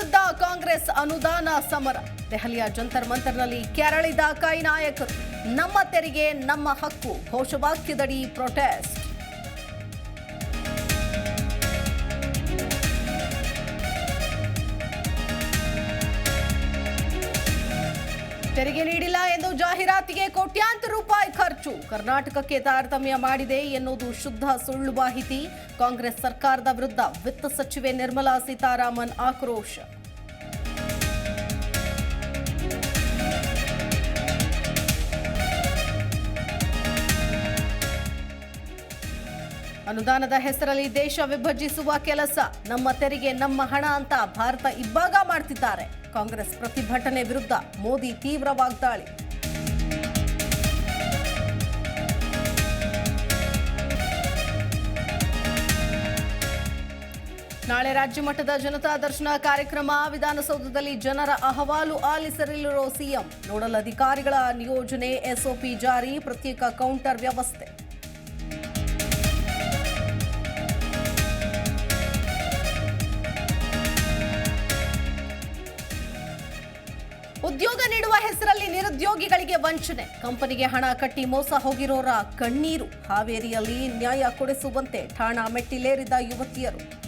ಕಾಂಗ್ರೆಸ್ ಅನುದಾನ ಸಮರ. ದೆಹಲಿಯ ಜಂತರ್ ಮಂತರ್ನಲ್ಲಿ ಕೆರಳಿದ ಕೈ ನಾಯಕರು. ನಮ್ಮ ತೆರಿಗೆ, ನಮ್ಮ ಹಕ್ಕು. ಘೋಷವಾಕ್ಯದಡಿ ಪ್ರೊಟೆಸ್ಟ್ ತೆರಿಗೆ ನೀಡಿಲ್ಲ ಎಂದು ಜಾಹೀರಾತಿಗೆ ಕೋಟ್ಯಾಂತರ ಕರ್ನಾಟಕಕ್ಕೆ ತಾರತಮ್ಯ ಮಾಡಿದೆ ಎನ್ನುವುದು ಶುದ್ಧ ಸುಳ್ಳು ಮಾಹಿತಿ. ಕಾಂಗ್ರೆಸ್ ಸರ್ಕಾರದ ವಿರುದ್ಧ ವಿತ್ತ ಸಚಿವೆ ನಿರ್ಮಲಾ ಸೀತಾರಾಮನ್ ಆಕ್ರೋಶ. ಅನುದಾನದ ಹೆಸರಲ್ಲಿ ದೇಶ ವಿಭಜಿಸುವ ಕೆಲಸ, ನಮ್ಮ ತೆರಿಗೆ, ನಮ್ಮ ಹಣ ಅಂತ ಭಾರತ ಇಬ್ಬಾಗ ಮಾಡ್ತಿದ್ದಾರೆ. ಕಾಂಗ್ರೆಸ್ ಪ್ರತಿಭಟನೆ ವಿರುದ್ಧ ಮೋದಿ ತೀವ್ರ ವಾಗ್ದಾಳಿ. ನಾಳೆ ರಾಜ್ಯ ಮಟ್ಟದ ಜನತಾ ದರ್ಶನ ಕಾರ್ಯಕ್ರಮ. ವಿಧಾನಸೌಧದಲ್ಲಿ ಜನರ ಅಹವಾಲು ಆಲಿಸಲಿರುವ ಸಿಎಂ. ನೋಡಲ್ ಅಧಿಕಾರಿಗಳ ನಿಯೋಜನೆ ಎಸ್ಒಪಿ ಜಾರಿ, ಪ್ರತ್ಯೇಕ ಕೌಂಟರ್ ವ್ಯವಸ್ಥೆ. ಉದ್ಯೋಗ ನೀಡುವ ಹೆಸರಲ್ಲಿ ನಿರುದ್ಯೋಗಿಗಳಿಗೆ ವಂಚನೆ. ಕಂಪನಿಗೆ ಹಣ ಕಟ್ಟಿ ಮೋಸ ಹೋಗಿರೋರ ಕಣ್ಣೀರು. ಹಾವೇರಿಯಲ್ಲಿ ನ್ಯಾಯ ಕೊಡಿಸುವಂತೆ ಠಾಣಾ ಮೆಟ್ಟಿಲೇರಿದ ಯುವತಿಯರು.